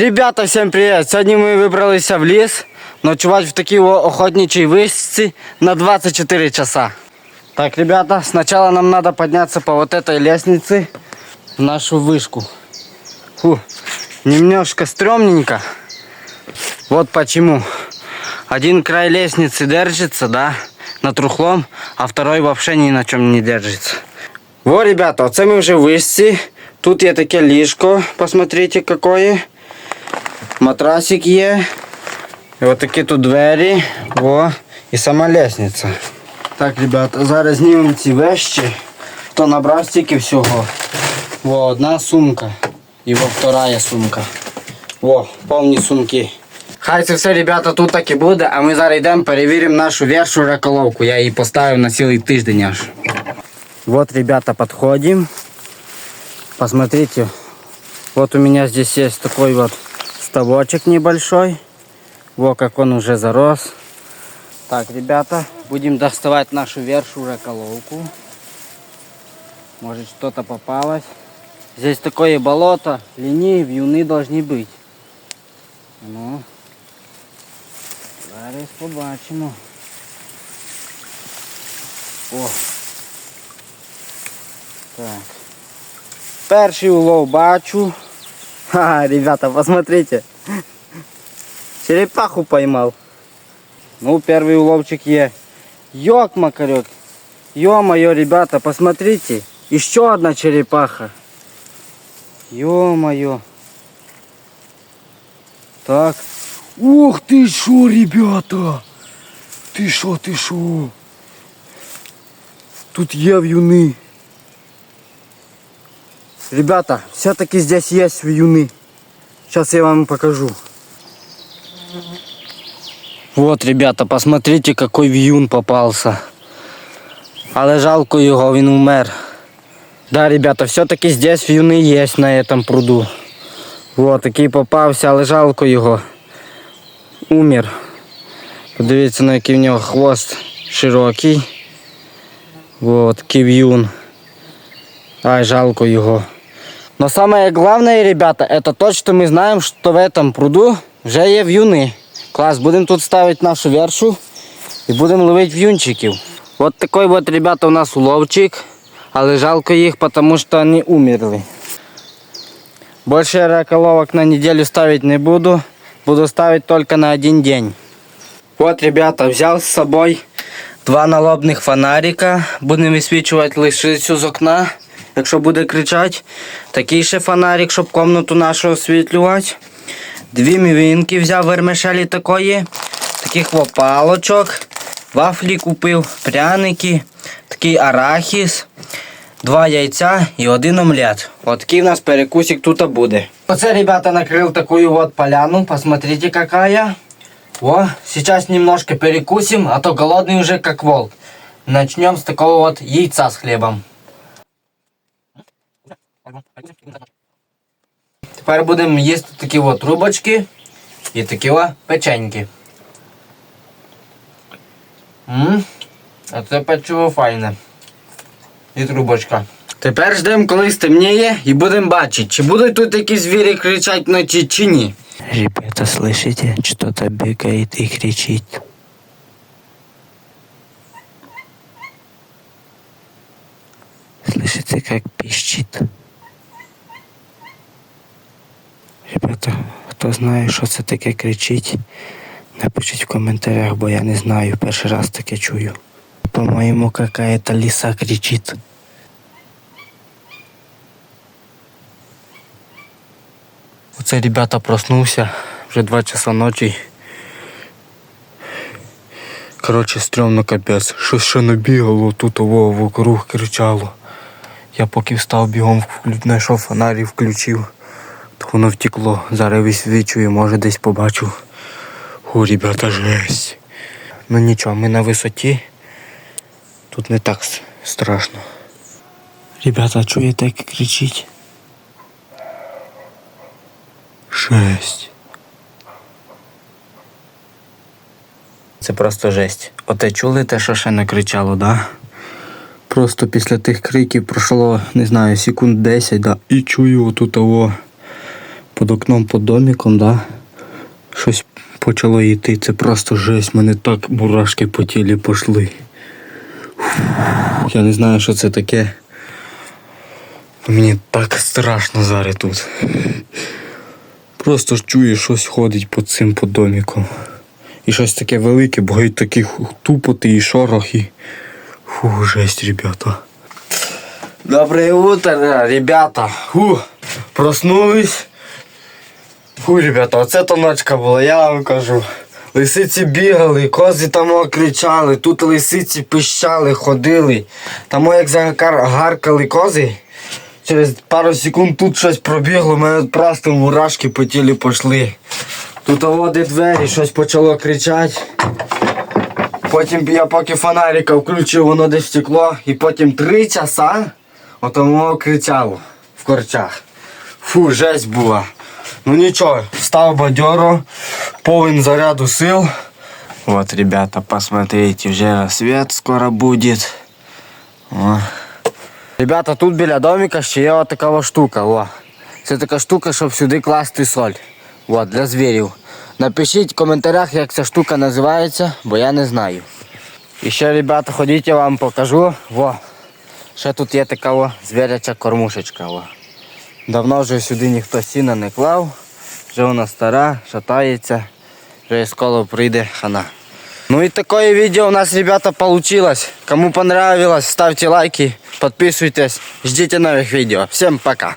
Ребята, всім привіт! Сьогодні ми вибралися в ліс ночувати в такій о- охотничій вишці на 24 часа. Так, ребята, сначала нам надо подняться по вот этой лестнице в нашу вышку. Фу, немножко стрёмненько. Вот почему. Один край лестницы держится, да, на трухлом, а второй вообще ни на чем не держится. Во, ребята, оце ми вже в вишці. Тут є таке ліжко, посмотрите, какое. Матрасик є. І от такі тут двері. Во. І сама лестниця. Так, ребята, зараз знімемо ці вещі. Хто набрав стільки всього. Во, одна сумка. І во вторая сумка. Во, повні сумки. Хай це все, ребята, тут так і буде, а ми зараз йдемо перевіримо нашу вершу раколовку. Я її поставив на цілий тиждень аж. Вот, ребята, подходим. Посмотрите. Вот у меня здесь есть такой вот ставочек небольшой. Во, как он уже зарос. Так, ребята, будем доставать нашу вершу раколовку. Может что-то попалось. Здесь такое болото, линии, вьюны должны быть. Ну, зараз побачимо. О, так. Перший улов бачу. Ха, ребята, посмотрите. Черепаху поймал. Ну, первый уловчик є. Йок, макарек. Ё-моё, ребята, посмотрите. Еще одна черепаха. Ё-моё. Так. Ух ты шо, ребята. Ты шо, ты шо. Тут є в'юни. Ребята, все-таки здесь есть вьюны. Сейчас я вам покажу. Вот, ребята, посмотрите, какой вьюн попался. Але жалко його, він умер. Да, ребята, все-таки здесь вьюни есть на этом пруду. Вот, такий попався, але жалко його. Умер. Подивіться, на який в нього хвост широкий. Вот, такий. Ай, жалко его. Но самое главное, ребята, это то, что мы знаем, что в этом пруду вже є в'юни. Клас, будемо тут ставити нашу вершу і будемо ловити в'юнчиків. Вот такой вот, ребята, у нас уловчик. Але жалко їх, потому что они умерли. Больше я раколовок на неделю ставить не буду. Буду ставить только на один день. Вот, ребята, взял с собой два налобних фонарика. Будемо висвічувати лишицю з окна, Якщо буде кричати. Такий ще фонарик, щоб комнату нашу освітлювати. Дві мівінки взяв вермишелі такої. Таких палочок. Вафлі купив, пряники, такий арахіс, два яйця і один омлет. От у нас перекусик тут буде. Оце, ребята, накрыл такую вот поляну. Посмотрите, какая. О, сейчас немножко перекусим, а то голодный уже как волк. Начнем с такого вот яйца с хлебом. Тепер будемо їсти такі от трубочки і такі от печеньки. М, А це печиво файне. І трубочка. Тепер ждемо, коли стемніє, і будемо бачити, чи будуть тут якісь звірі кричати вночі, чи ні. Ребята, слышите? Что-то бегает и кричит. Слышите, как пищит? Ребята, хто знає, що це таке кричить, напишіть в коментарях, бо я не знаю, перший раз таке чую. По-моєму, какая-то лиса кричит. Оце, ребята, проснувся. Вже 2 часа ночі. Коротше, стрьомно капець. Щось ще набігало тут вокруг кричало. Я поки встав бігом, знайшов фонарі, включив. Воно втекло. Зараз висвічую, може десь побачу. О, ребята, жесть. Ну нічого, ми на висоті. Тут не так страшно. Ребята, чуєте, як кричить? Жесть. Це просто жесть. Оте чули те, що ще не кричало, да? Просто після тих криків пройшло, не знаю, секунд 10, да, і чую отут того під окном, під домиком, да? Щось почало йти. Це просто жесть. Мене так мурашки по тілі пішли. Я не знаю, що це таке. Мені так страшно зараз тут. Просто ж чую, щось ходить по цим по доміком. І щось таке велике, бо й такі тупоти і шорохи. Фу, жесть, ребята. Доброе утро, ребята. Фу, проснулись. Фу, ребята, оце то ночка була, я вам кажу. Лисиці бігали, кози там кричали, тут лисиці пищали, ходили. Там як загаркали кози. Через пару секунд тут щось пробігло, у мене просто мурашки по тілі пішли. Тут води двері, щось почало кричати. Потім я поки фонарика включив, воно десь стекло, і потім три часа отому кричало в корчах. Фу, жесть була. Ну нічого, встав бадьоро, повен заряду сил. Вот, ребята, посмотрите, вже рассвет скоро будет. О. Ребята, тут біля домика ще є така штука. О. Це така штука, щоб сюди класти соль. От, для звірів. Напишіть в коментарях, як ця штука називається, бо я не знаю. І ще, ребята, ходіть, я вам покажу. Во. Ще тут є така о, звіряча кормушечка. О. Давно вже сюди ніхто сіна не клав. Вже вона стара, шатається. Вже скоро прийде хана. Ну и такое видео у нас, ребята, получилось. Кому понравилось, ставьте лайки, подписывайтесь, ждите новых видео. Всем пока.